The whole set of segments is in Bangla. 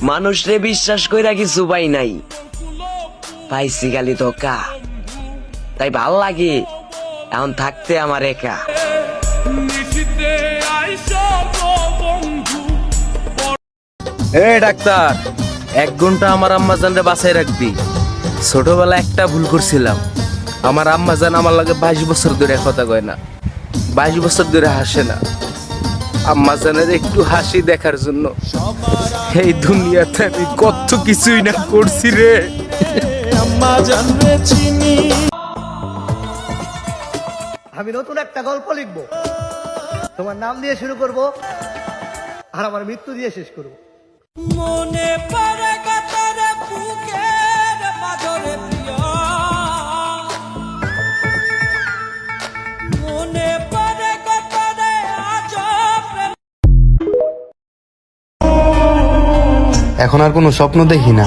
মানুষ রে বিশ্বাস কইরা কিছু পাই নাই। পাইছি খালি ধোকা। তাই ভালো লাগে এখন থাকতে আমার একা। এ ডাক্তার, এক ঘণ্টা আমার আম্মাজানরে বাসায় রাখবি। ছোটবেলা একটা ভুল করছিলাম। আমার আম্মাজান আমার লাগে বাইশ বছর ধরে কথা কয় না। বাইশ বছর ধরে হাসে না। আম্মাজানের একটু হাসি দেখার জন্য। এই দুনিয়াতে আমি কত কিছুই না করছি রে। আমি নতুন একটা গল্প লিখব। তোমার নাম দিয়ে শুরু করব আর আমার মৃত্যু দিয়ে শেষ করব। মনে পড়ে এখন আর কোনো স্বপ্ন দেখি না।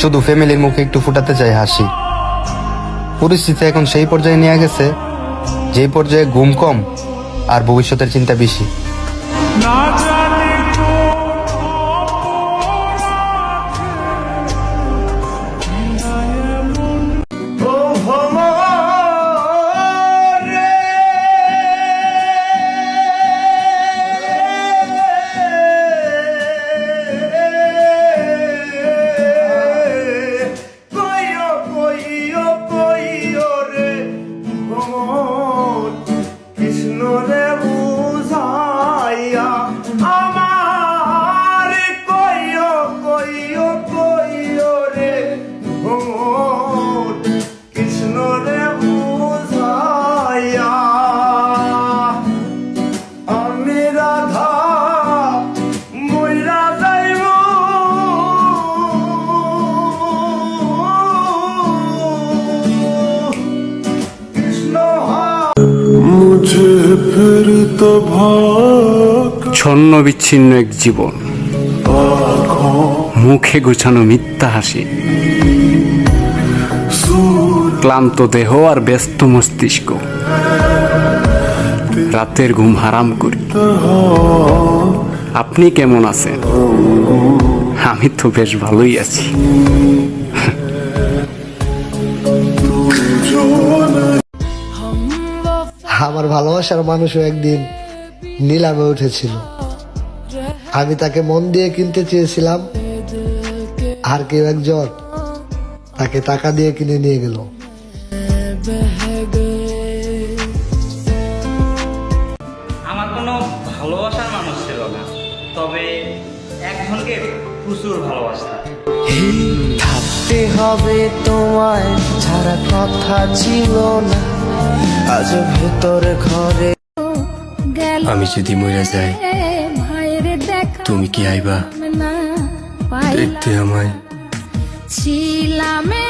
শুধু ফ্যামিলির মুখে একটু ফুটাতে চাই হাসি। পরিস্থিতি এখন সেই পর্যায়ে নিয়ে গেছে, যেই পর্যায়ে ঘুম কম আর ভবিষ্যতের চিন্তা বেশি। ছন্ন বিচ্ছিন্ন এক জীবন। মুখে গুছানো মিথ্যা হাসি। ক্লান্ত দেহ আর ব্যস্ত মস্তিষ্ক। রাতের ঘুম হারাম করি। আপনি কেমন আছেন? আমি তো বেশ ভালোই আছি। আমার ভালোবাসার মানুষও একদিন নিলামে উঠেছিল। আমি তাকে মন দিয়ে কিনতে চেয়েছিলাম আর কেউ একজন তাকে টাকা দিয়ে কিনে নিয়ে গেল। আমার কোনো ভালোবাসার মানুষ ছিল না তবে একজনকে প্রচুর ভালোবাসতাম। থাকতে হবে তোমায় ছাড়া কথা ছিল না। আজ ভেতরে ঘরে আমি যদি মরে যাই তুমি কি আইবা? দেখতে আমায়। ছিলামে